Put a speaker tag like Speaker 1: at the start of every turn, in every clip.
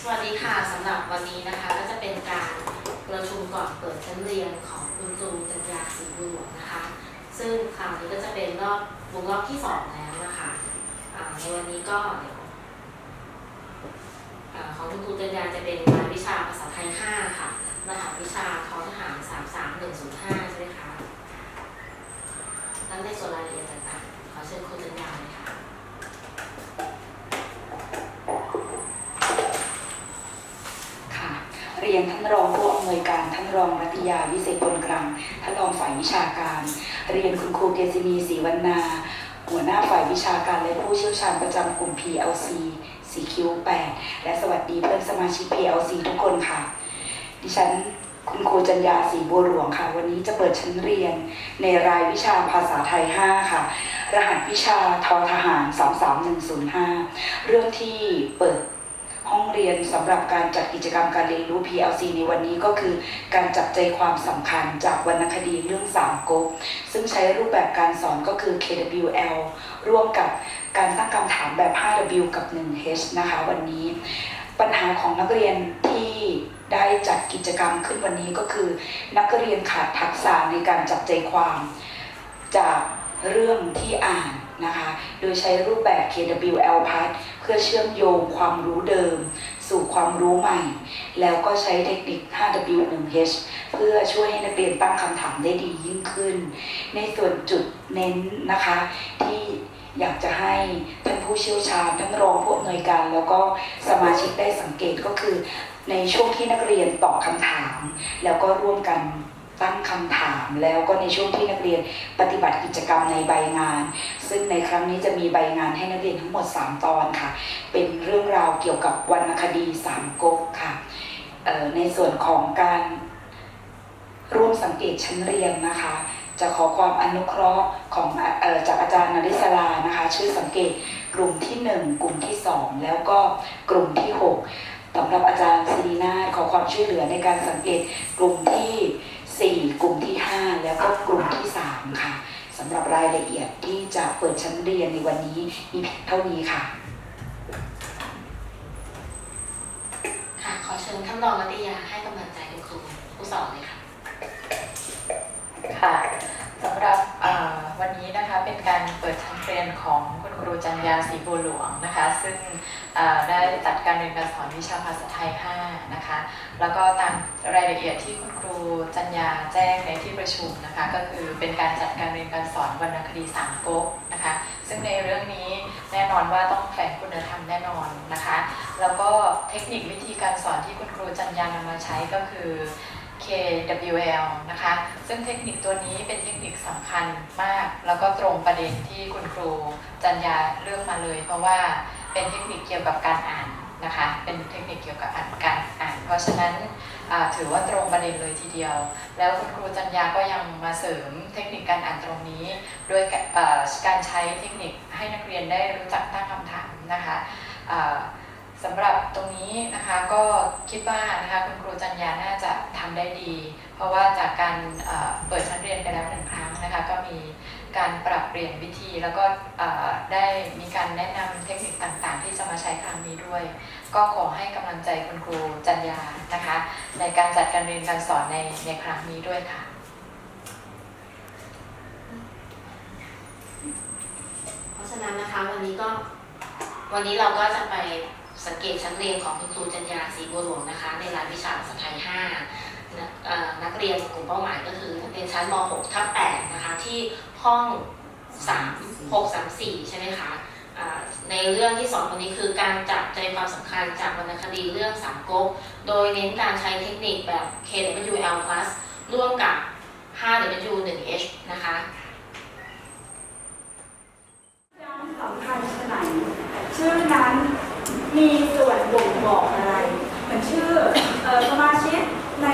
Speaker 1: สวัสดีค่ะสำหรับวันนี้นะคะก็จะเป็นการประชุมก่อนเปิดชั้นเรียนของคุณครูจัญญาศรีบุญหลวงนะคะ ซึ่งคราวนี้ก็จะเป็นรอบวงรอบที่สองแล้วนะคะในวันนี้ก็เดี๋ยวของคุณครูจัญญาจะเป็นรายวิชาภาษาไทย 5 ค่ะ รหัสวิชาทอทหาร 33105 ใช่ไหมคะ แล้วในส่วนรายละเอียดต่างๆ ขอเชิญครูจัญญาเลยค่ะ
Speaker 2: ค่ะ เรียนท่านรองผู้อำนวยการท่านรองรัตยาวิเศษพลกรังท่านรองฝ่ายวิชาการ เรียนคุณครูเกษินีศรีวรรณา หัวหน้าฝ่ายวิชาการและผู้เชี่ยวชาญประจำกลุ่ม PLC 4Q8 และสวัสดีเพื่อนสมาชิก PLC ทุกคนค่ะ ดิฉันคุณครูจัญญาศรีบัวหลวงค่ะ วันนี้จะเปิดชั้นเรียนในรายวิชาภาษาไทย 5 ค่ะ รหัสวิชาทอทหาร 33105 เรื่องที่เปิด ห้องเรียนสำหรับการจัดกิจกรรมการเรียนรู้ PLC ในวันนี้ก็คือการจับใจความสำคัญจากวรรณคดีเรื่องสามก๊กซึ่งใช้รูปแบบการสอนก็คือ KWL ร่วมกับการตั้งคำถามแบบ 5W กับ 1H นะคะวันนี้ ปัญหาของนักเรียนที่ได้จัดกิจกรรมขึ้นวันนี้ก็คือ นักเรียนขาดทักษะในการจับใจความ จากเรื่องที่อ่าน นะคะ โดยใช้รูปแบบ KWL Part เพื่อเชื่อมโยงความรู้เดิม สู่ความรู้ใหม่ แล้วก็ใช้เทคนิค 5W1H เพื่อช่วยให้นักเรียนตั้งคำถามได้ดียิ่งขึ้น ในส่วนจุดเน้นนะคะ ที่อยากจะให้ท่านผู้เชี่ยวชาญท่านรองผู้อำนวยการ แล้วก็สมาชิกได้สังเกตก็คือ ในช่วงที่นักเรียนตอบคำถาม แล้วก็ร่วมกัน ตั้งคำถามแล้วก็ในช่วงที่นักเรียนปฏิบัติกิจกรรมในใบงาน ซึ่งในครั้งนี้จะมีใบงานให้นักเรียนทั้งหมด 3 ตอนค่ะ เป็นเรื่องราวเกี่ยวกับวรรณคดีสามก๊กค่ะในส่วนของการร่วมสังเกตชั้นเรียนนะคะ จะขอความอนุเคราะห์ของออจากอาจารย์นริศรานะคะช่วยสังเกตกลุ่มที่ 1 กลุ่มที่ 2 แล้วก็กลุ่มที่ 6สำหรับอาจารย์ศิรินาขอความช่วยเหลือในการสังเกตกลุ่มที่ 4 กลุ่มที่ 5 แล้วก็กลุ่มที่ 3 ค่ะสำหรับรายละเอียดที่จะเปิดชั้นเรียนในวันนี้มีเพียงเท่านี้ค่ะ
Speaker 1: ค่ะ ขอเชิญท่านรองรัตยาให้กำลังใจคุณครูผู้สอนเลยค่ะ
Speaker 3: ค่ะ สำหรับวันนี้นะคะเป็นการเปิดชั้นเรียนของคุณครูจัญญาศรีบัวหลวงนะคะ ซึ่งได้จัดการเรียนการสอนวิชาภาษาไทย 5 นะคะ แล้วก็ตามรายละเอียดที่คุณครูจัญญาแจ้งในที่ประชุมนะคะ ก็คือเป็นการจัดการเรียนการสอนวรรณคดีสามก๊กนะคะ ซึ่งในเรื่องนี้แน่นอนว่าต้องแฝงคุณธรรมแน่นอนนะคะ แล้วก็เทคนิควิธีการสอนที่คุณครูจัญญานำมาใช้ก็คือ KWL นะคะ ซึ่งเทคนิคตัวนี้เป็นเทคนิคสำคัญมาก แล้วก็ตรงประเด็นที่คุณครูจัญญาเลือกมาเลย เพราะว่าเป็นเทคนิคเกี่ยวกับการอ่านนะคะ เป็นเทคนิคเกี่ยวกับการอ่าน เพราะฉะนั้นถือว่าตรงประเด็นเลยทีเดียว แล้วคุณครูจัญญาก็ยังมาเสริมเทคนิคการอ่านตรงนี้ด้วยการใช้เทคนิคให้นักเรียนได้รู้จักตั้งคำถามนะคะ สำหรับตรงนี้นะคะก็คิดว่านะคะคุณครูจัญญาน่าจะทำได้ดี เพราะว่าจากการเปิดชั้นเรียนไปแล้วหนึ่งครั้งนะคะก็มีการปรับเปลี่ยนวิธีแล้วก็ได้มีการแนะนำเทคนิคต่างๆ ที่จะมาใช้ครั้งนี้ด้วย ก็ขอให้กำลังใจคุณครูจัญญานะคะ ในการจัดการเรียนการสอนในในครั้งนี้ด้วยค่ะ
Speaker 1: เพราะฉะนั้นนะคะวันนี้ก็วันนี้เราก็จะไป สังเกตชั้นเรียนของคุณครูจัญญาศรีบัวหลวงนะคะ ในรายวิชาภาษาไทย 5 นักเรียนกลุ่มเป้าหมายก็คือนักเรียนชั้นม .6 ทับ8นะคะที่ห้อง 3 6 3 4 ใช่ไหมคะในเรื่องที่สองวันนี้คือการจับใจความสำคัญจากวรรณคดีเรื่องสามก๊ก โดยเน้นการใช้เทคนิคแบบ KWL+ ร่วมกับ 5W1H นะคะ
Speaker 4: สำคัญขนาดชื่อนั้น มีส่วนบ่งบอกอะไรเหมือนชื่อเอ่อสมาชิกใน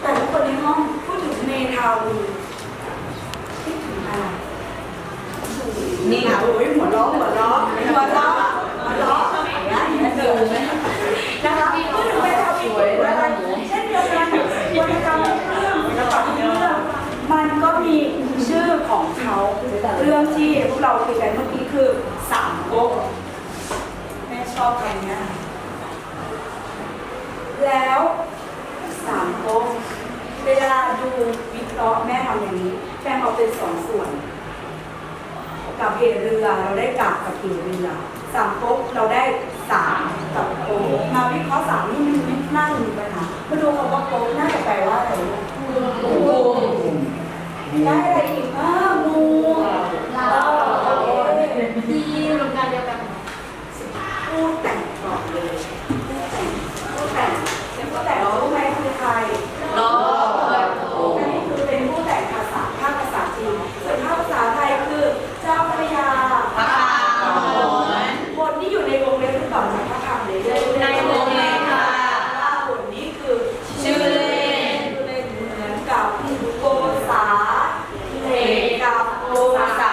Speaker 4: แต่ละคนในห้องพูดถึงเมทาวีคิดถึงอะไรนี่นะโอ้ยหัวล้อหัวล้อหัวล้อหัวล้ออย่างเงี้ยอย่างเงี้ยเดินนะคะพูดถึงเมทาวีพูดถึงอะไรเช่นเดียวกันวรรณกรรมเรื่องศิลปะเรื่องมันก็มีชื่อของเขาเรื่องที่พวกเราคุยกันเมื่อกี้คือสามก๊กแม่ ชอบคำเนี้ยแล้วสามโต๊ะเวลาดูวิเคราะห์แม่ทำอย่างนี้แบ่งออกเป็นสองส่วน กับเหเรือเราได้กาบกับเหเรือสามก๊กเราได้สามกับโก๊กมาวิเคราะห์สามนี่มันไม่น่าจะมีปัญหามาดูคำว่าโก๊กน่าจะแปลว่าอะไรงูได้อะไรอีกอ่างูเราโอเค
Speaker 1: ดีรวมกันเดียวกัน
Speaker 4: ผู้แต่งก่อนเลยผู้แต่งผู้แต่งรู้ไหมคือใคร
Speaker 1: รอ
Speaker 4: อันนี้คือเป็นผู้แต่งภาษาภาคภาษาจีนส่วนภาคภาษาไทยคือเจ้าพระยา
Speaker 1: พระคำ
Speaker 4: บทที่อยู่ในวงเล็บหรือเปล่านะพระคำเลย
Speaker 1: ในวงเล็บค่ะ
Speaker 4: ล่าบทนี้คือ
Speaker 1: ชื่อเล่น
Speaker 4: ชื่อเล่นเหมือนกับโกษาเลกับโกษา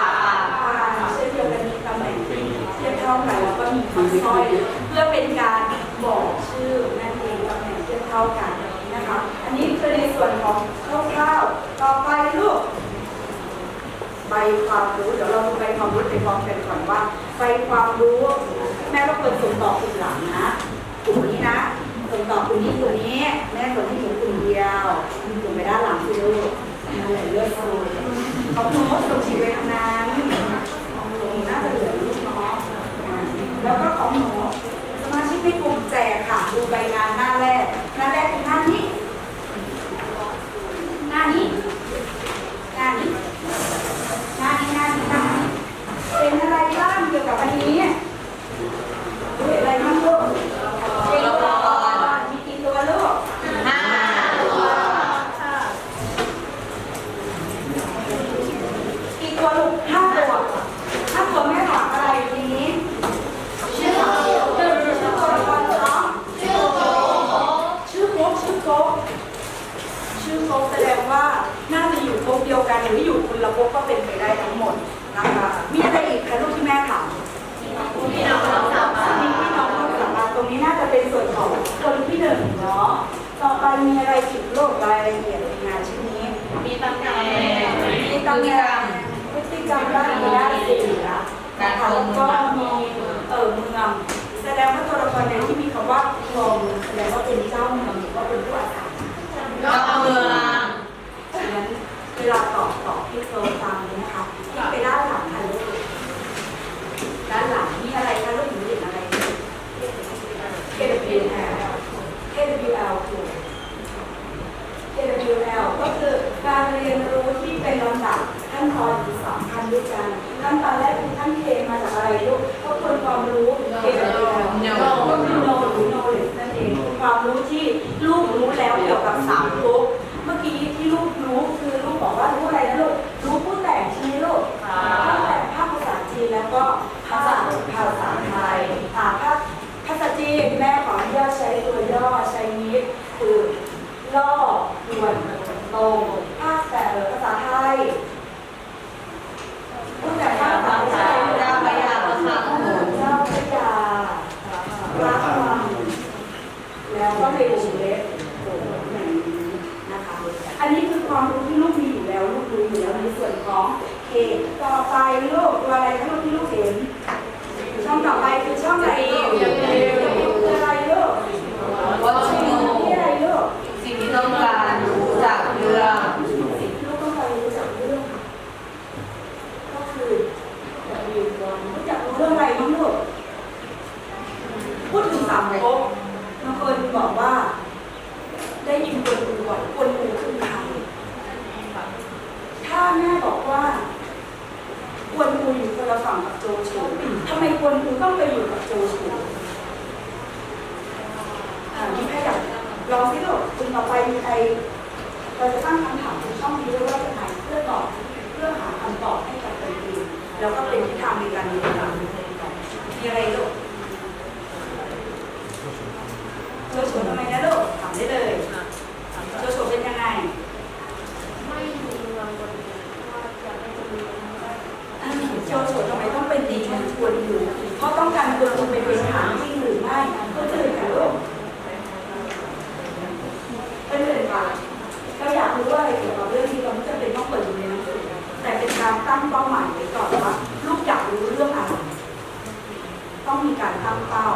Speaker 4: อ่าเช่นเดียวกันมีตำแหน่งที่เทียบเท่ากันแล้วก็มีคำสร้อย เพื่อเป็นการบอกชื่อนั่นเองตำแหน่ง เทียบเท่ากันนะคะ อันนี้คือในส่วนของคร่าวๆต่อไปลูกใบความรู้เดี๋ยวเราดูใบความรู้ไปพร้อมกันก่อนว่าใบความรู้ แม่ก็เปิดส่งต่อกลุ่มหลังนะกลุ่มนี้นะส่งต่อกลุ่มนี้กลุ่มนี้ แม่ส่งให้หนูกลุ่มเดียวกลุ่มไปด้านหลังคือลูกนั่นแหละเลือดสูเขาโน้ตส่งฉีดไปทางนั้นของหนูน่าจะเหลือลูกนาะอ่าแล้วก็ของหนูสมาชิกในกลุ่มแจกค่ะดูใบงานหน้าแรกคือหน้านี้ หน้านี้หน้านี้ งานนี้งานนี้งานนี้เป็นอะไรบ้างเกี่ยวกับอันนี้ดูอะไรบ้างลูกเป็นตัวละครมีกี่ตัวลูก
Speaker 1: ห้าตัว
Speaker 4: กี่ตัวลูกห้าตัวห้าตัวแม่ถามอะไรทีนี้ชื่อชื่อตัวละครเนาะชื่อโก๊ชื่อโก๊ชื่อโก๊ชื่อโก๊แสดงว่าน่าจะอยู่โก๊เดียวกันหรืออยู่คนละโก๊ก็เป็นไปได้ทั้งหมดนะคะมีอะไรอีกคะลูกที่แม่ถาม
Speaker 1: พี่น้องเราสามารถ
Speaker 4: มีพี่น้องความสามารถตรงนี้น่าจะเป็นส่วนของคนที่หนึ่งเนาะ ต่อไปมีอะไรถึงโลกรายละเอียดในงานชิ้นนี้
Speaker 1: มีตำแหน่ง
Speaker 4: มีตำแหน่งพฤติกรรมด้านนี้ด้านสี่ละนะคะแล้วก็มีเออเมืองแสดงว่าตัวละครในที่มีคำว่าครองแสดงว่าเป็นเจ้าเมืองหรือว่าเป็นผู้อาศัย
Speaker 1: ก็เมือง
Speaker 4: ฉะนั้นเวลาตอบตอบที่โซนตามนี้นะคะที่ไปด้านหลังค่ะลูกด้านหลังมีอะไรคะลูกหนูเห็นอะไร KWL KWL คือ KWL ก็คือการเรียนรู้ที่เป็นลำดับขั้นตอนสามขั้นด้วยกัน ขั้นตอนแรกคือขั้น K มาจากอะไรลูกก็คือความรู้ KWL ก็คือ know หรือ knowledge นั่นเองคือความรู้ที่ลูกรู้แล้วเกี่ยวกับสามภพเมื่อกี้ที่ลูกรู้คือลูกบอกว่ารู้อะไรนะลูก รู้ผู้แต่งใช่ไหมลูกผู้แต่งภาคภาษาจีนแล้วก็ภาษาภาษาไทยอ่าภาค ภาษาจีนแม่ขออนุญาตใช้ตัวย่อใช้นี้คือล่อ ด่วนตรงภาคแต่ภาษาไทยพูดแต่ภาษาไทย
Speaker 1: เจ้าพระยาพระคำ
Speaker 4: เจ้าพระยาพระวังแล้วก็ในวงเล็บนี้นะคะ อันนี้คือความรู้ที่ลูกมีอยู่แล้วลูกรู้อยู่แล้วในส่วนของเคต่อไปลูกตัวอะไรลูกที่ลูกเห็นช่องต่อไปคือช่องไหนคืออะไรลูก
Speaker 1: วัตถุ
Speaker 4: นี่อะไรลูก
Speaker 1: สิ่งที่ต้องการ เรื่อง
Speaker 4: สิ่งที่ลูกต้องการรู้จักเรื่องก็คืออยากรู้รู้จักรู้เรื่องอะไรบ้างลูกพูดถึงสามก๊กบางคนบอกว่า ได้ยินกวนอูก่อนกวนอูคือใครถ้าแม่บอกว่ากวนอูอยู่คนละฝั่งกับโจโฉทำไมกวนอูต้องไปอยู่กับโจโฉอ่ามีใครอยากลองสิลูกคุณต่อไปมีใคร จะตั้งคำถามในช่องนี้ด้วยว่าจะไหนเพื่อตอบเพื่อหาคำตอบให้กับตัวเองแล้วก็เป็นทิศทางในการเรียนรู้มีอะไรลูกจโฉทำไมนะลูกถามได้เลยโจโฉเป็นยังไง
Speaker 1: ไม่มีเมืองบนนี้ว่าจะไม่จะมี
Speaker 4: อ่าโจโฉทำไมต้องเป็นตีชวนชวนอยู่เพราะต้องการตัวตนไปเป็นฐานจริงหรือไม่ก็จะเลยค่ะลูกเป็นเลยค่ะเราอยากรู้อะไรเกี่ยวกับเรื่องนี้เราไม่จำเป็นต้องเปิดอยู่ในหนังสือแต่ เป็นการตั้งเป้าหมายไว้ก่อนว่าลูกอยากรู้เรื่องอะไร ต้องมีการตั้งเป้า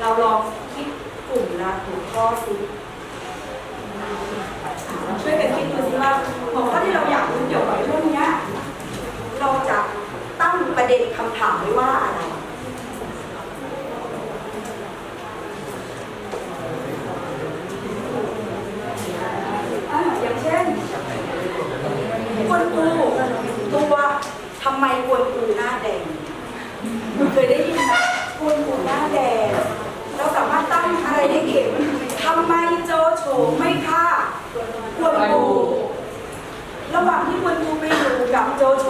Speaker 4: เราลองคิดกลุ่มละหัวข้อซิ ว่าหัวข้อที่เราอยากรู้เกี่ยวกับเรื่องเนี้ยเราจะตั้งประเด็นคำถามไว้ว่าอะไร อ่าอย่างเช่นกวนปูตัวทำไมกวนปูหน้าแดงคุณเคยได้ยินไหมกวนปูหน้าแดง เราสามารถตั้งอะไรได้เก่งทำไมโจโฉไม่ฆ่ากวนปู ระหว่างที่กวนปูไปอยู่กับโจโฉ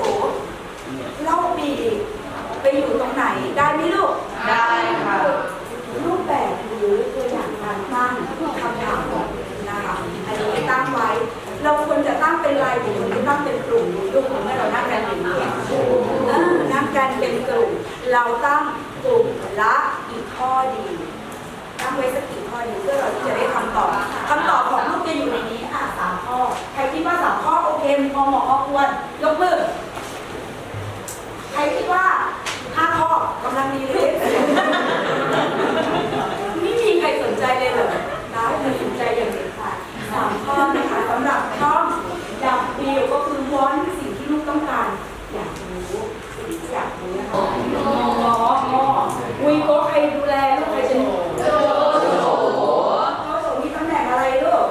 Speaker 4: เล่าปีไปอยู่ตรงไหนได้ไหมลูก
Speaker 3: ได้ค่ะ
Speaker 4: รูปแบบหรือตัวอย่างการตั้งคำถามนะคะ อันนี้ตั้งไว้ เราควรจะตั้งเป็นรายบุคคลหรือตั้งเป็นกลุ่มลูกเมื่อเรานั่งกันเป็นกลุ่มเออนั่งกันเป็นกลุ่ม เราตั้งกลุ่มละอีกข้อดี ตั้งไว้สักกี่ข้อดีเพื่อเราที่จะได้คำตอบคำตอบของลูกจะอยู่ในนี้อะสามข้อ ใครคิดว่าสามข้อโอเคพอเหมาะพอค วรยกมือ ใครคิดว่าห้าข้อกำลังดีเลยไม่มีใครสนใจเลยเหรอได้เลยสนใจอย่างเด็ดขาดสามข้อนะคะสำหรับช่องอยากเดียวก็คือวอนสิ่งที่ลูกต้องการ อยากรู้สิ่งที่อยากรู้นะคะอ๋ออ๋ออุ้ยโก็ใครดูแลลูกใครจะดูโจโฉโจโฉมีตำแหน่งอะไรลูก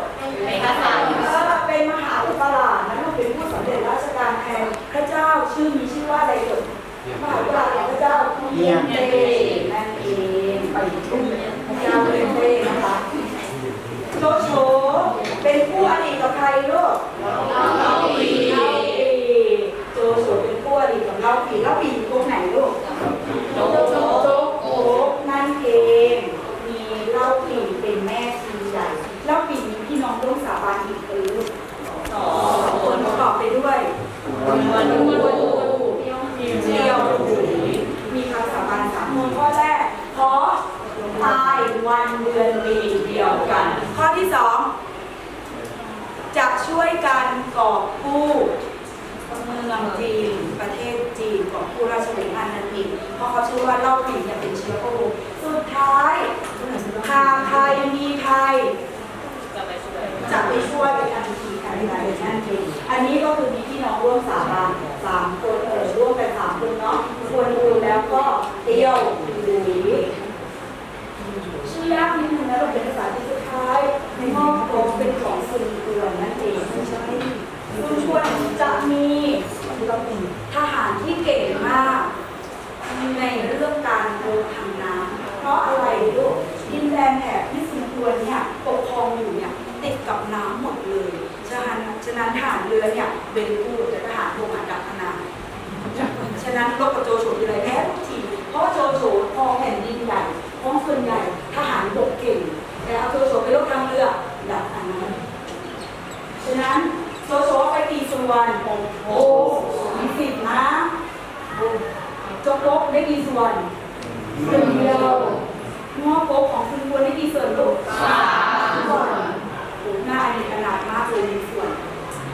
Speaker 3: เป็นภาษา
Speaker 4: เออเป็นมหาอุปราชนะลูกเป็นผู้สำเร็จราชการแทนพระเจ้าชื่อมีชื่อว่าอะไรเอ่ยมหาอุปราชของพระเจ้าเยี่ยมเตนั่นเองไปทุ่งพระเจ้าเยี่ยมเตนะคะโจโฉเป็นผู้อดีตกับใครลูกเล่าปีโจโฉเป็นผู้อดีตกับเล่าปีเล่าปีอยู่ตรงไหนลูกโจโฉโจโฉนั่นเองมีเล่าปีเป็นแม่ทีใหญ่เล่าปีมีพี่น้องร่วมสาบานอีกคือลูกสองคนประกอบไปด้วยวันวันเจียวมีคำสาบานสามคนข้อแรกขอตายวันเดือนปีเดียวกัน ข้อที่สองจะช่วยกัน ผู้เมืองจีนประเทศจีนกอบกู้ราชวงศ์อันนั้นเองเพราะเขาเชื่อว่าเล่าปีเนี่ยเป็นเชื้อพระวงศ์สุดท้ายหากใครมีภัยจะไปช่วยทันทีทันใดนั่นเองอันนี้ก็คือมีพี่น้องร่วมสาบานสามคนเออร่วมกันสามคนเนาะควรดูแล้วก็เตียวหรือชื่อยากนิดนึงนะเราเป็นภาษาที่สุดท้ายในห้องโปเป็นของสื่อเตือนนั่นเองไม่ใช่ คุณชวนจะมีทหารที่เก่งมาก ในเรื่องการเดินทางน้ำเพราะอะไรลูกดินแดนแถบที่สิงคโปร์เนี่ยปกครองอยู่เนี่ยติดกับน้ำหมดเลยฉะนั้นฉะนั้นทหารเรือเนี่ยเป็นผู้แต่ทหารบกอากาศพนาฉะนั้นรบกับโจโฉอยู่เลยแพ้ทุกทีเพราะโจโฉพอแผ่นดินใหญ่เพราะส่วนใหญ่ทหารบกเก่ง แต่เอาโจโฉไปรบทางเรือดับอันนั้นฉะนั้นโจโฉไป วนโอ้มีสิบนะจกลกได้กี่ส่วนส่วนเดียวงอโป๊กของคุณควรได้กี่ส่วนลูกสามส่วนหน้าอดีขนาดมากเลยในส่วน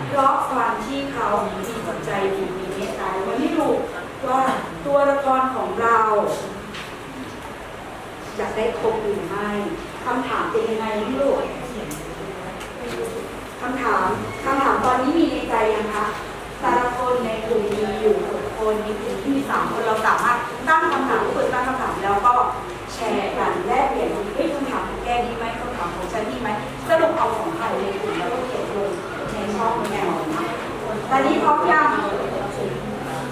Speaker 4: เพราะความที่เขามีจิตใจดีมีเมตตาวันนี้ดูว่าตัวละครของเราอยากได้ครบหรือไม่คำถามเป็นยังไงลูก คำถามคำถามตอนนี้มีในใจยังคะแต่ละคนในกลุ่มมีอยู่หกคนมีกลุ่มที่มีสามคนเราสามารถตั้งคำถามทุกคนตั้งคำถามแล้วก็แชร์กันแลกเปลี่ยนเฮ้ยคำถามของแกดีไหมคำถามของฉันดีไหมสรุปเอาของใครในกลุ่มแล้วก็เขียนลงในช่องแนวนะตอนนี้พร้อมยัง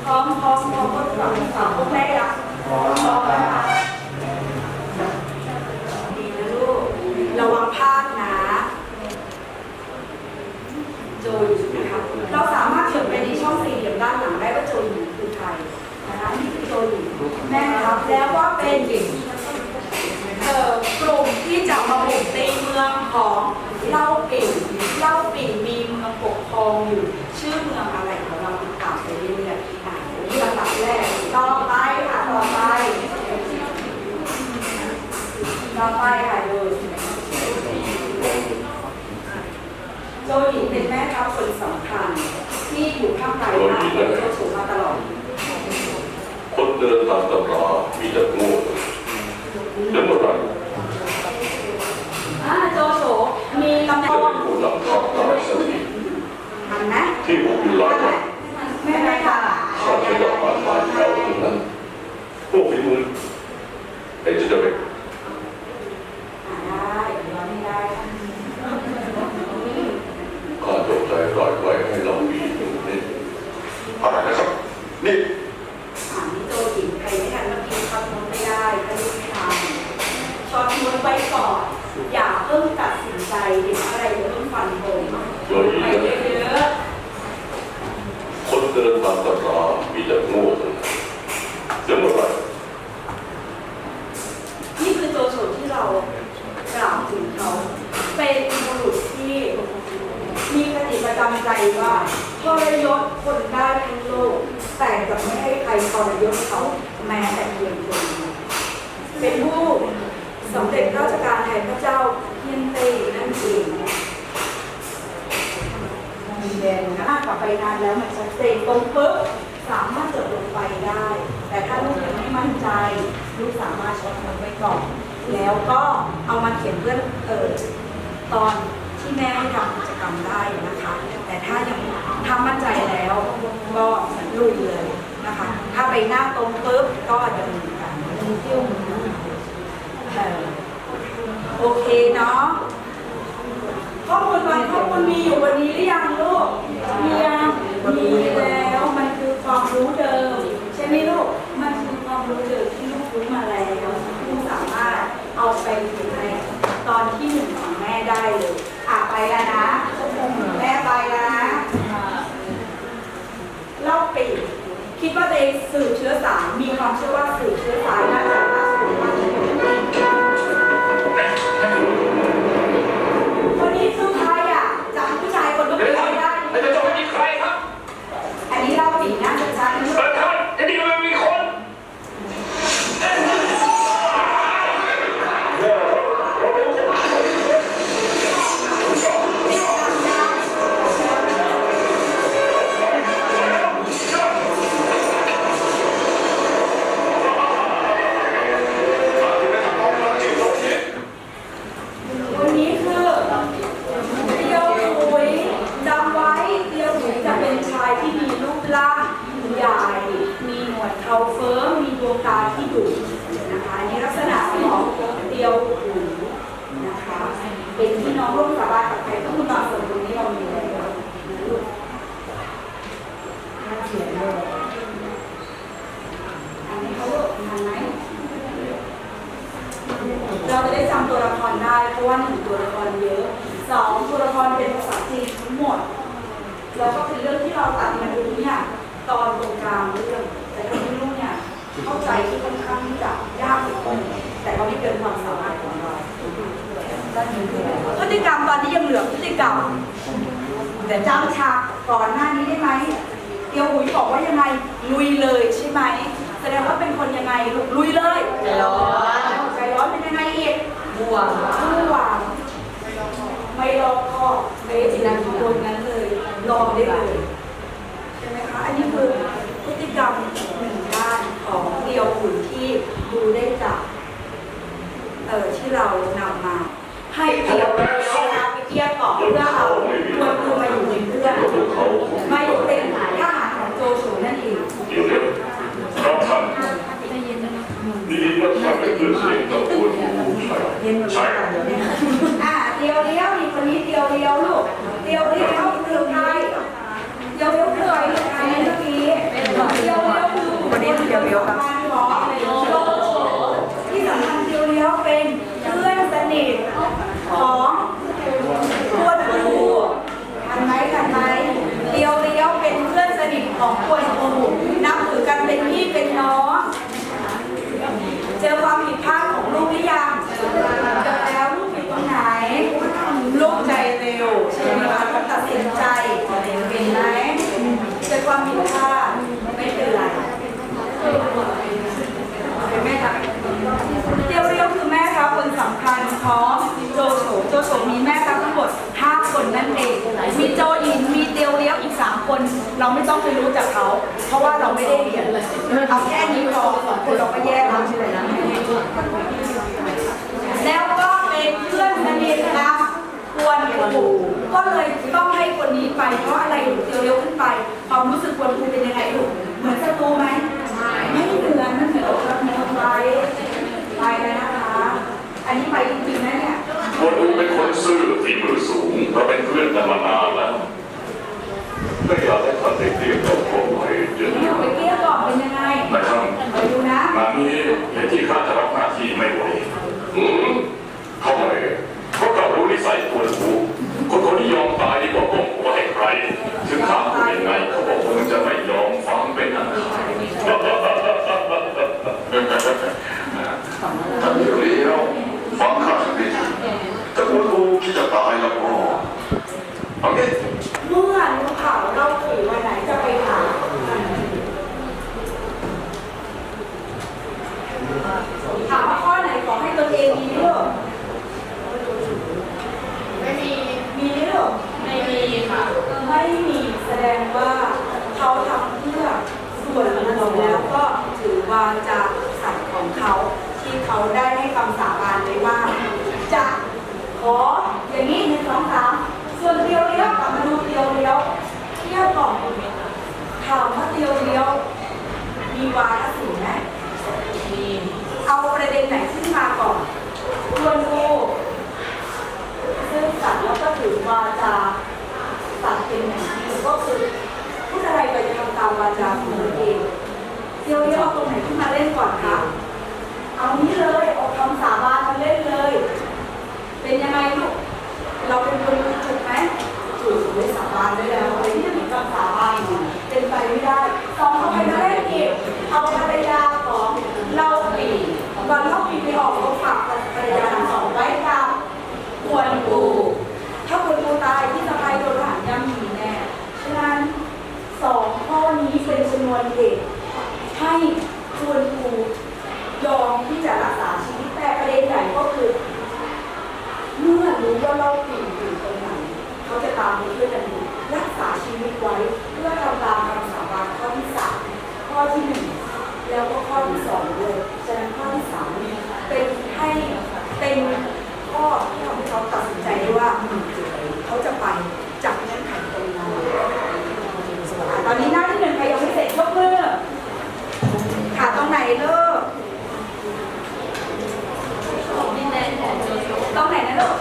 Speaker 4: พร้อมพร้อมพร้อมก็ตอบคำถามพวกแรกอะพร้อมพร้อมนะคะดีนะลูกระวังพลาดนะ โจอยู่นะคะเราสามารถเขียนไปในช่องสี่เหลี่ยมด้านหลังได้ว่าโจอยู่คือใครนะคะนี่คือโจอยู่แม่ครับแล้วก็เป็นเอ่อกลุ่มที่จะมาบุกในเมืองของเล่าปิ่นเล่าปิ่นมีเมืองปกครองอยู่ ชื่อเมืองอะไรเดี๋ยวเราติดตามไปเรื่อยๆอะนี่ลำดับแรกต่อไปค่ะต่อไป ต่อไปค่ะดู โจหญิงเป็นแม่ทัพคนสำคัญ ที่อยู่ข้างกายมากเป็นเจ้าชูมาตลอด
Speaker 5: คนเดินตามตำรามีแต่โง่เดี๋ยวเมื่อไหร
Speaker 4: อ่าโจโฉมีตำแหน่
Speaker 5: จะ
Speaker 4: ง
Speaker 5: เป็นผู้นำความตายสักที
Speaker 4: คทันไหม
Speaker 5: ที่ผมอยู่หลายวัน
Speaker 4: แม่ไม่ค่ะ
Speaker 5: ข้าใช้ดอกไม้ปลายแถวทั้งนั้นพวกฝีมือไอ้เจะไป
Speaker 4: ได้ย้อนไม่ได้
Speaker 5: ข้าจงใจปล่อยไว้ให้เรามีอยู่นิด
Speaker 6: อะไรนะครับ นี่
Speaker 4: ถามพี่โจหญิงใครไม่ทันเมื่อกี้ช็อตมุนไม่ได้ก็รีบไม่ทำช็อตมุนไว้ก่อน อย่าเพิ่งตัดสินใจเด็กอะไรอย่าเพิ่งฟันธง
Speaker 5: โดย
Speaker 4: ไป
Speaker 5: ที่
Speaker 4: เยอะ
Speaker 5: คนเดินตามตำรามีแต่โง่เท่านั้นเดี๋ยวเมื่อไหร่
Speaker 4: ๆนี่คือโจโฉที่เรากล่าวถึงเขา เป็นบุรุษที่มีคติประจำใจว่าทรยศคนได้ทั้งโลก แต่จะไม่ให้ใครทรยศเขาแม้แต่เพียงคนเดียวเป็นผู้สำเร็จราชการแทนพระเจ้าเพียนเต้นั่นเองมีแดงนะกลับไปนานแล้วมันชัดเจนตรงปุ๊บสามารถจดลงไปได้ แต่ถ้าลูกยังไม่มั่นใจ ลูกสามารถช็อตมันไว้ก่อน แล้วก็เอามาเขียนเพื่อเออตอนที่แม่ให้ทำกิจกรรมได้นะคะ แต่ถ้ายังถ้ามั่นใจแล้วก็ลุยเลยนะคะ ถ้าไปหน้าตรงปุ๊บก็จะมีการเที่ยวมือโอเคเนาะข้อมูลบางข้อมูลมีอยู่วันนี้หรือยังลูกมียัง มีแล้วมันคือความรู้เดิม ใช่ไหมลูก มันคือความรู้เดิมที่ลูกรู้มาแล้วลูกสามารถเอาไปอยู่ในตอนที่หนึ่งของแม่ได้เลยอะไปแล้วนะแม่ไปแล้วนะเล่าปีคิดว่าตัวเองสืบเชื้อสายมีความเชื่อว่าสืบเชื้อสายน่าจะ แต่จำฉากก่อนหน้านี้ได้ไหมเตียวหุยบอกว่ายังไงลุยเลยใช่ไหมแสดงว่าเป็นคนยังไงลูกลุยเลย
Speaker 1: ใจร้อน
Speaker 4: ใจร้อนเป็นยังไงอีก
Speaker 1: บวม
Speaker 4: ผู้วางไม่รอบคอบเป๊ะจินันขบวนนั้นเลยรอได้เลยใช่ไหมคะอันนี้คือพฤติกรรมหนึ่งด้านของเดียวขุนที่ดูได้จากเออที่เรานำมาให้เดียว เรียกก่อนเพื่อเอาตัวคูมาอยู่เป็นเพื่อนมาอยู่เป็นทหารของโจโฉนั่นเอง
Speaker 5: ดีว่านนี่ว่าท่านเป็นเพื่อนสนิทกับคนผู้ชายใช่
Speaker 4: อ่าเดียวเดียวนี่คนนี้เดียวเดียวลูกเดียวเดียวคือใครเดียวเดียวคืออะไรใครเมื่อกี้เดียวเดียวคือคนนี้เดียวเดียวครับที่สำคัญเดียวเดียวเป็นเพื่อนสนิทของกวนอูทันไหมทันไหมเดียวเดียวเป็นเพื่อนสนิทของกวนอูนับถือกันเป็นพี่เป็นน้อง เจอความผิดพลาดของลูกหรือยัง เจอแล้วลูกผิดตรงไหน ลูกใจเร็วใช่ไหมคะต้องตัดสินใจเป็นไหมเจอความผิดพลาดไม่เป็นไรเป็นแม่ทัพเดียวเรียวคือแม่ทัพคนสำคัญของโจโฉโจโฉมีแม่ทัพทั้งหมด5คนนั่นเอง มีโจหญินมีเตียวเลี้ยวอีก 3 คนเราไม่ต้องไปรู้จักเขา เพราะว่าเราไม่ได้เรียนเลยเอาแค่นี้พอสองคนเราก็แยกแล้วแล้วก็เป็นเพื่อนสนิทกับกวนอูก็เลยต้องให้คนนี้ไป เพราะอะไรลูกเร็วๆขึ้นไปความรู้สึกกวนอูเป็นยังไงลูกเหมือนศัตรูไหมไม่เหมือนมันเหมือนอกรักน้อไปไปแล้วนะคะ อันนี้ไปจริงๆนะเนี่ย
Speaker 5: คนดูเป็นคนซื่อฝีมือสูงเราเป็นเพื่อนกันมานานแล้ว ไม่อยากให้ท่านได้เรียกกับผมไปเดี๋ยว
Speaker 4: เดี๋ยวไปเกลี้ยกล่อมเป็นยังไง
Speaker 5: นะครับ
Speaker 4: ไปดูนะ
Speaker 5: งานนี้เห็นที่ข้าจะรับหน้าที่ไม่ไหวอืมทำไมเพราะเรารู้นิสัยตัวหูคนคนที่ยอมตายดีกว่าก้มหัวให้ใคร ถึงข้าพูดยังไงเขาบอกคงจะไม่ยอมฟังเป็นอันขาด
Speaker 6: ท่านเดี๋ยวนี้เราฟังข้าสักนิดถ้าคุณครูคิดจะตายแล้วก็เอางี้
Speaker 4: เมื่อรู้ข่าวเราถือวันไหนจะไปหาถามว่าข้อไหนขอให้ตนเองมีเรื่องไม่มี มีเรื่องไม่มีค่ะ ไม่มีแสดงว่าเขาทำเพื่อส่วนรวมแล้วก็ถือว่าจะสัตย์ของเขาที่เขาได้ให้คำสาบานไว้ว่า จะขออย่างนี้หนึ่งสองสามส่วนเดียวเลี้ยวกลับมาดูเดียวเลี้ยวเทียบก่อนถามว่าเดียวเลี้ยว มีวาทศิลป์ไหมมีเอาประเด็นไหนขึ้นมาก่อนควรดูซึ่งสัตว์แล้วก็ถือวาจาสัตว์เป็นอย่างนี้ก็คือพูดอะไรไปจะทำตามวาจาของตัวเองเดียวเรียวเอาตรงไหนขึ้นมาเล่นก่อนคะเอานี้เลยเอาคำสาบานมาเล่นเลย เป็นยังไงลูกเราเป็นคนรู้ถูกไหมถูกไม่สาบานได้แล้วอะไรที่จะมีคำสาบานอยู่เป็นไปไม่ได้สองเอาไปมา เอาภรรยาของเล่าปีก่อนเล่าปีไปออกรบฝากภรรยาทั้งสองไว้กับควรปูถ้าควรปูตายที่สะพายโดนทหารย่ำยีแน่ฉะนั้นสองข้อนี้เป็นชนวนเหตุให้ควรปูยอมที่จะรักษาชีวิตแต่ประเด็นใหญ่ก็คือ เมื่อรู้ว่าเราปีนอยู่ตรงไหน เขาจะตามไปช่วยกันดูรักษาชีวิตไว้ เพื่อทำตามคำสาบานข้อที่สามข้อที่หนึ่งแล้วก็ข้อที่สองด้วยฉะนั้นข้อที่สามนี้เป็นให้เป็นข้อที่ทำให้เขาตัดสินใจได้ว่าอืมเขาจะไปจากเงื่อนไขตรงนั้นอะตอนนี้หน้าที่หนึ่งใครยังไม่เสร็จยกมือขาตรงไหนเลิก ตรงไหนนะลูก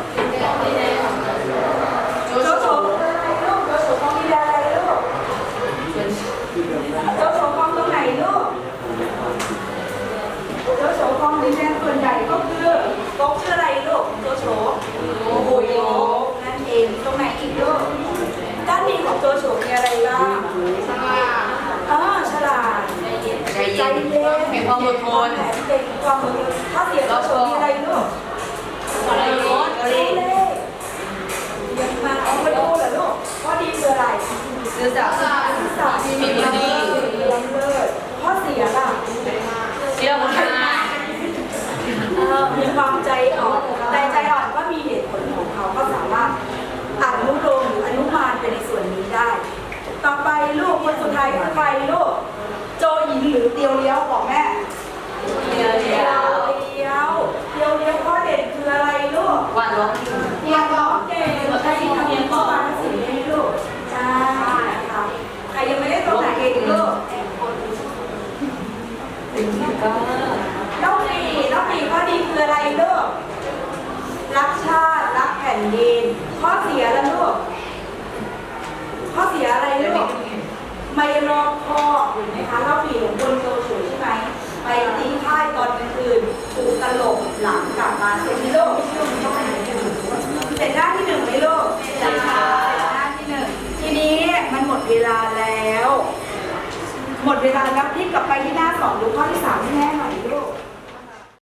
Speaker 4: โจโฉอะไรลูกโจโฉมองมีอะไรลูกโจโฉมองตรงไหนลูกโจโฉมองดินแดนส่วนใหญ่ก็คือก๊กชื่ออะไรลูกโจโฉโอ้โหโยกนั่นเองตรงไหนอีกลูกด้านนี้ของโจโฉมีอะไรบ้างฉลาดอ๋อฉลาดใจเย็นใจเย็น มีความอดทนเป็นความอดทนถ้าเสียโจโฉมีอะไรลูกอะไรรถเลขยังมาเอาไปดูเหรอลูกข้อดีคืออะไร
Speaker 3: ซื้อจาก
Speaker 4: ศึกษาที่มีดียังเลยข้อเสียล่ะ
Speaker 3: เชื่อมาก
Speaker 4: เออมีความใจอ่อนแต่ใจอ่อนก็มีเหตุผลของเขาก็สามารถอนุโลมหรืออนุมานไปในส่วนนี้ได้ ต่อไปลูกคนสุดท้ายคือใครลูกโจหญิงหรือเตียวเลี้ยวบอกแม่